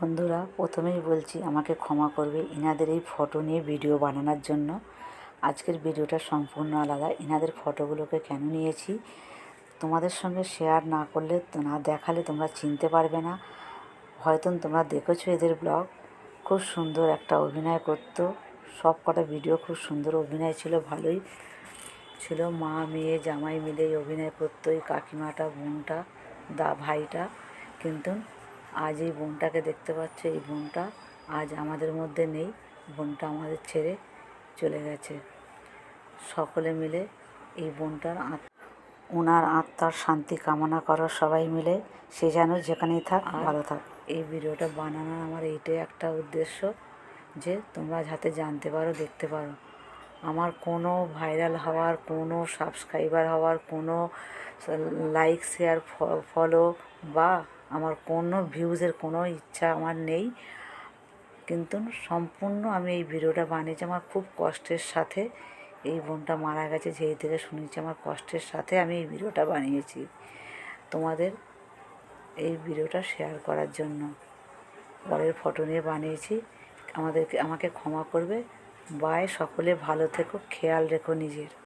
বন্ধুরা, প্রথমেই বলছি আমাকে ক্ষমা করবে ইনাদের এই ফটো নিয়ে ভিডিও বানানোর জন্য। আজকের ভিডিওটা সম্পূর্ণ আলাদা। ইনাদের ফটোগুলোকে কেন নিয়েছি? তোমাদের সঙ্গে শেয়ার না করলে না দেখালে তোমরা চিনতে পারবে না। হয়তো তোমরা দেখেছ এদের ব্লগ খুব সুন্দর একটা অভিনয় করতো। সব কটা ভিডিও খুব সুন্দর অভিনয় ছিল, ভালোই ছিল। মা, মেয়ে, জামাই মিলে অভিনয় করতো। এই কাকিমাটা, বোনটা, দা, ভাইটা। কিন্তু আজ এই বোনটাকে দেখতে পাচ্ছ এই বোনটা আজ আমাদের মধ্যে নেই বোনটা আমাদের ছেড়ে চলে গেছে। সকলে মিলে এই বোনটার ওনার আত্মার শান্তি কামনা করো সবাই মিলে সে যেন যেখানেই থাক ভালো থাক। এই ভিডিওটা বানানোর আমার এইটাই একটা উদ্দেশ্য যে তোমরা যাতে জানতে পারো দেখতে পারো। আমার কোনো ভাইরাল হওয়ার কোনো সাবস্ক্রাইবার হওয়ার কোনো লাইক শেয়ার ফলো বা আমার কোনো ভিউজের কোনো ইচ্ছা আমার নেই। কিন্তু সম্পূর্ণ আমি এই ভিডিওটা বানিয়েছি আমার খুব কষ্টের সাথে। এই বোনটা মারা গেছে যেই থেকে শুনেছি আমার কষ্টের সাথে আমি এই ভিডিওটা বানিয়েছি। তোমাদের এই ভিডিওটা শেয়ার করার জন্য। পরের ফটো নিয়ে বানিয়েছি। আমাদেরকে, আমাকে ক্ষমা করবে। বাই, সকলে ভালো থেকো, খেয়াল রেখো নিজের।